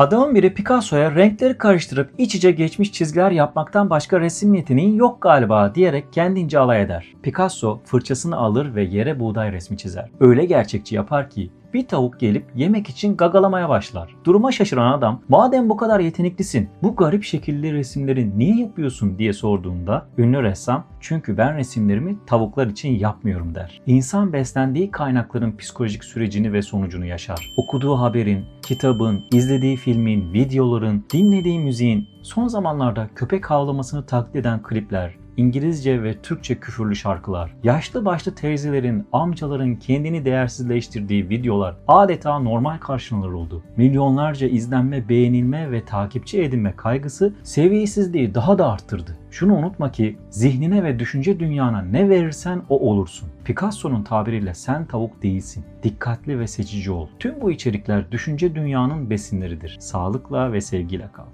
Adamın biri Picasso'ya renkleri karıştırıp iç içe geçmiş çizgiler yapmaktan başka resim yeteneğin yok galiba diyerek kendince alay eder. Picasso fırçasını alır ve yere buğday resmi çizer. Öyle gerçekçi yapar ki bir tavuk gelip yemek için gagalamaya başlar. Duruma şaşıran adam madem bu kadar yeteneklisin bu garip şekilli resimleri niye yapıyorsun diye sorduğunda ünlü ressam çünkü ben resimlerimi tavuklar için yapmıyorum der. İnsan beslendiği kaynakların psikolojik sürecini ve sonucunu yaşar. Okuduğu haberin, kitabın, izlediği filmin, videoların, dinlediği müziğin, son zamanlarda köpek havlamasını taklit eden klipler, İngilizce ve Türkçe küfürlü şarkılar, yaşlı başlı teyzelerin, amcaların kendini değersizleştirdiği videolar adeta normal karşılanır oldu. Milyonlarca izlenme, beğenilme ve takipçi edinme kaygısı seviyesizliği daha da arttırdı. Şunu unutma ki zihnine ve düşünce dünyana ne verirsen o olursun. Picasso'nun tabiriyle sen tavuk değilsin. Dikkatli ve seçici ol. Tüm bu içerikler düşünce dünyanın besinleridir. Sağlıkla ve sevgiyle kal.